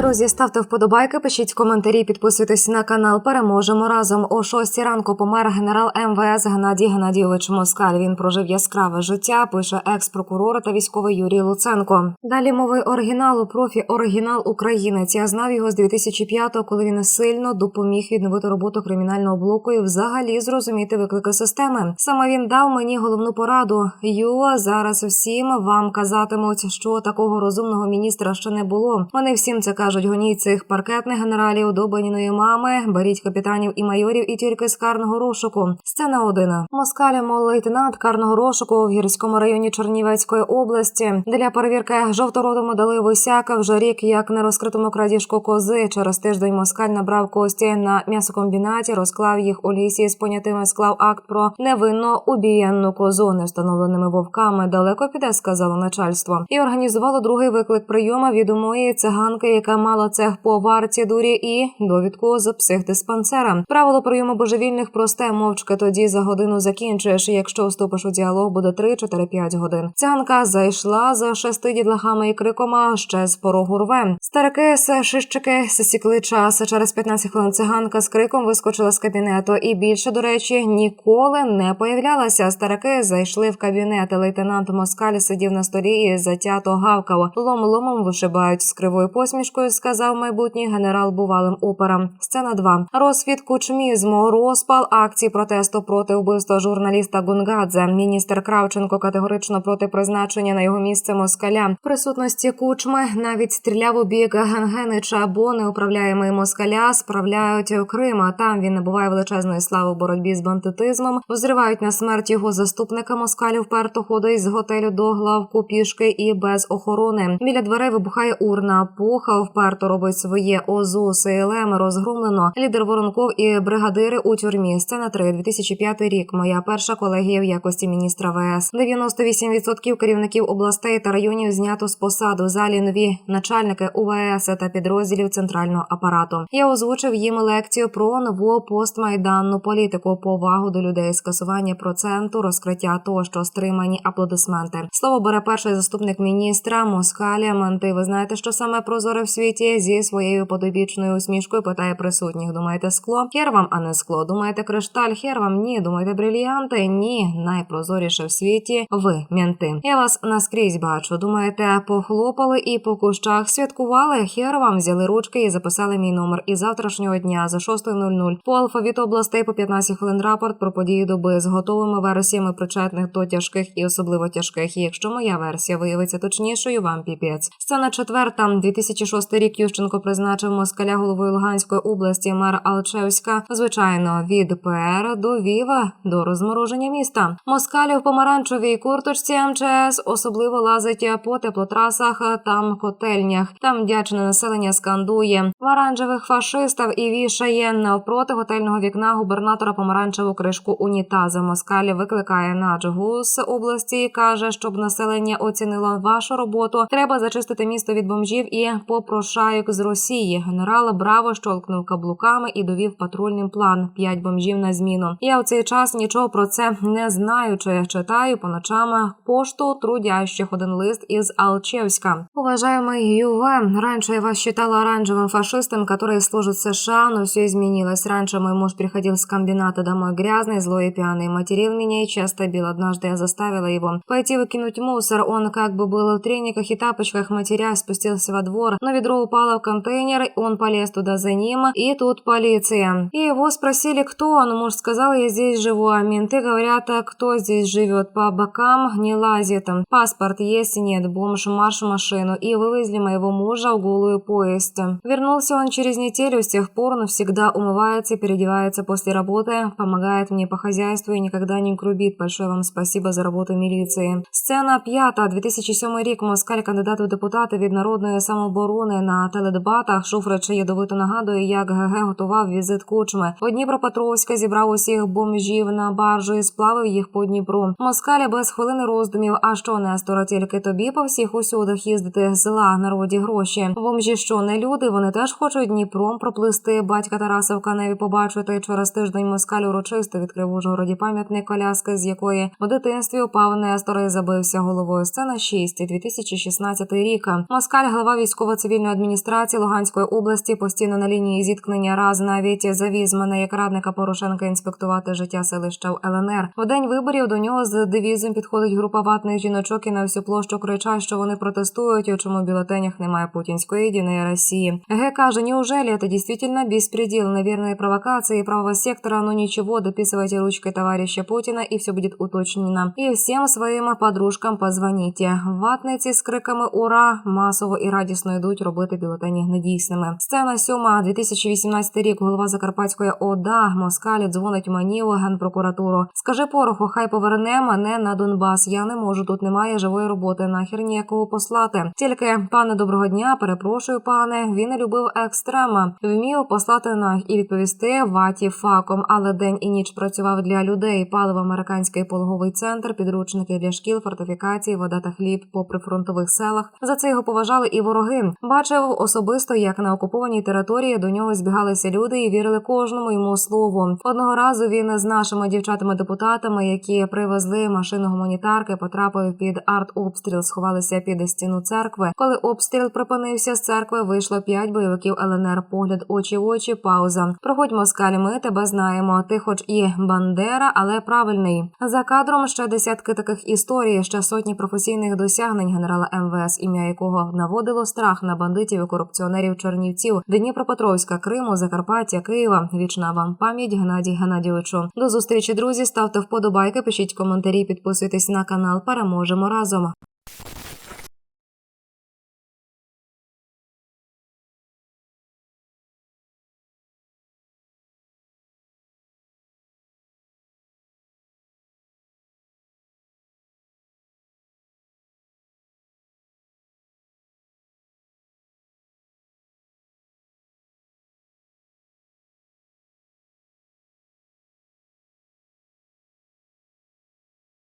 Друзі, ставте вподобайки, пишіть коментарі, підписуйтесь на канал. Переможемо разом. О 6 ранку помер генерал МВС Геннадій Геннадійович Москаль. Він прожив яскраве життя. Пише екс-прокурор та військовий Юрій Луценко. Далі мови оригіналу, профі оригінал українець. Я знав його з 2005-го, коли він сильно допоміг відновити роботу кримінального блоку і взагалі зрозуміти виклики системи. Саме він дав мені головну пораду. Юа зараз всім вам казатимуть, що такого розумного міністра ще не було. Вони всім це кажуть. Гоніть цих паркетних генералів до Беніної мами, беріть капітанів і майорів і тільки з карного розшуку. Сцена один. Москаля, мов лейтенант карного розшуку в гірському районі Чернівецької області. Для перевірки жовтородому дали висяка вже рік, як на розкритому крадіжку кози. Через тиждень москаль набрав кості на м'ясокомбінаті, розклав їх у лісі з понятими склав акт про невинно убієнну козу, не встановленими вовками. Далеко піде, сказало начальство, і організувало другий виклик прийому від умої циганки, яка мала цех по варті дурі і довідку з психдиспансера. Правило прийому божевільних просте мовчки. Тоді за годину закінчуєш. Якщо вступиш у діалог, буде 3, 4, 5 годин. Циганка зайшла за шести дідлахами і криком а ще з порогу рве. Старики с шищики засікли час. Через 15 хвилин циганка з криком вискочила з кабінету. І більше, до речі, ніколи не появлялася. Старики зайшли в кабінет. Лейтенант Москаль сидів на столі і затято гавкав. Лом ломом вишибають з кривою посмішкою. Сказав майбутній генерал бувалим операм. Сцена 2. Розсвіт кучмізму, розпал акції протесту проти вбивства журналіста Гунгадзе. Міністр Кравченко категорично проти призначення на його місце москаля. Присутності кучми навіть стріляв у бік Генгенича, бо неуправляємий москаля справляють Крима. Там він набуває величезної слави в боротьбі з бандитизмом. Взривають на смерть його заступника москалів вперто ходить з готелю до главку пішки і без охорони. Біля дверей вибухає урна. Пуха вперто робить своє ОЗУ СЛМ розгромлено. Лідер Воронков і бригадири у тюрмі. Сцена 3, 2005 рік. Моя перша колегія в якості міністра ВС. 98% керівників областей та районів знято з посаду. Залі нові начальники УВС та підрозділів центрального апарату. Я озвучив їм лекцію про нову постмайданну політику, повагу до людей, скасування проценту, розкриття тощо, стримані аплодисменти. Слово бере перший заступник міністра Москаля Манти. Ви знаєте, що саме прозоре в світі зі своєю подобічною усмішкою питає присутніх. Думаєте, скло? Хер вам, а не скло. Думаєте, кришталь? Хер вам? Ні. Думаєте, брильянти? Ні. Найпрозоріше в світі. Ви мінти. Я вас наскрізь бачу. Думаєте, похлопали і по кущах святкували? Хер вам взяли ручки і записали мій номер. І завтрашнього дня за 6.00 по алфавіту областей по 15 хвилин рапорт про події доби з готовими версіями причетних до тяжких і особливо тяжких. І якщо моя версія виявиться точнішою, вам піпець. Сцена четверта. 2006 рік Ющенко призначив москаля головою Луганської області. Мер Алчевська, звичайно, від ПР довів до розмороження міста. Москалі в помаранчевій курточці МЧС особливо лазить по теплотрасах, там котельнях. Там вдячне населення скандує в оранжевих фашистів і вішає навпроти готельного вікна губернатора помаранчеву кришку унітаза. Москалі викликає наджгу з області. каже, щоб населення оцінило вашу роботу. Треба зачистити місто від бомжів і попрошайок з Росії. Генерал Браво щолкнув каблуками і довів патрульним план п'ять бомжів на зміну. Я у цей час нічого про це не знаю. Чи читаю по ночам пошту трудящих один лист із Алчевська. Уважаемый ЮВ, раньше я вас считала оранжевым фашистом, который служит США, но все изменилось. Раньше мой муж приходил с комбината домой грязный, злой и пьяный, материл меня и часто бил. Однажды я заставила его пойти выкинуть мусор. Он как бы был в трениках и тапочках, матеря спустился во двор, но ведро упало в контейнер, он полез туда за ним, и тут полиция. И его спросили, кто он. Муж сказал, я здесь живу, а менты говорят, а кто здесь живет. По бокам не лазит. Паспорт есть, нет, бомж, марш в машину. И вывезли моего мужа в голую поезд. Вернулся он через неделю, с тех пор он всегда умывается и переодевается после работы, помогает мне по хозяйству и никогда не грубит. Большое вам спасибо за работу міліції. Сцена п'ята, 2007 рік. Москаль, кандидат у депутати від народної самооборони на теледебатах. Шуфрич ядовито нагадує, як ГГ готував візит кучми. По Дніпропетровська зібрав усіх бомжів на баржу і сплавив їх по Дніпру. Москаля без хвилини роздумів. А що Нестора, тільки тобі по всіх усюдах їздити зла народі гроші. Бомжі що не люди, вони теж хочуть Дніпром проплисти. Батька Тараса в каневі побачити. Через тиждень москаль урочисто відкрив в Ужгороді пам'ятник коляски, з якої в дитинстві упав Нестор і забився головою. Сцена 6, 2016 рік. Москаль, глава військово-цивільної районної адміністрації Луганської області постійно на лінії зіткнення раз навіть завіз мене як радника Порошенка інспектувати життя селища в ЛНР. В день виборів до нього з девізом підходить група ватних жіночок і на всю площу кричать, що вони протестують, у чому в бюлетенях немає путінської єдиної Росії. Г каже, неужели это действительно беспредел, наверное, провокации правого сектора, но ничего, дописывайте ручкой товарища Путина и все будет уточнено. И всем своим подружкам позвоните. Ватниці з криками «Ура!» масово і радісно йдуть робити бюлетені недійсними. Сцена сьома, 2018 рік. Голова Закарпатської ОДА Москалі дзвонить мені у генпрокуратуру. Скажи пороху, хай поверне мене на Донбас. Я не можу. Тут немає живої роботи. Нахер ніякого послати. Тільки пане доброго дня, перепрошую, пане. Він любив екстрема. Вмів послати на і відповісти ваті факом, але день і ніч працював для людей. Паливо американський пологовий центр, підручники для шкіл, фортифікації, вода та хліб по прифронтових селах. За це його поважали і вороги. Бачив особисто, як на окупованій території до нього збігалися люди і вірили кожному йому слову. Одного разу він з нашими дівчатами-депутатами, які привезли машину гуманітарки, потрапив під артобстріл, сховалися під стіну церкви. Коли обстріл припинився з церкви, вийшло п'ять бойовиків ЛНР. Погляд очі в очі. Пауза. Проходь москаль, ми тебе знаємо. Ти, хоч і бандера, але правильний. За кадром ще десятки таких історій, ще сотні професійних досягнень генерала МВС, ім'я якого наводило страх на бандитів і корупціонерів Чернівців, Дніпропетровська, Криму, Закарпаття, Києва. Вічна вам пам'ять Геннадій Геннадійовичу. До зустрічі, друзі. Ставте вподобайки, пишіть коментарі, підписуйтесь на канал. Переможемо разом.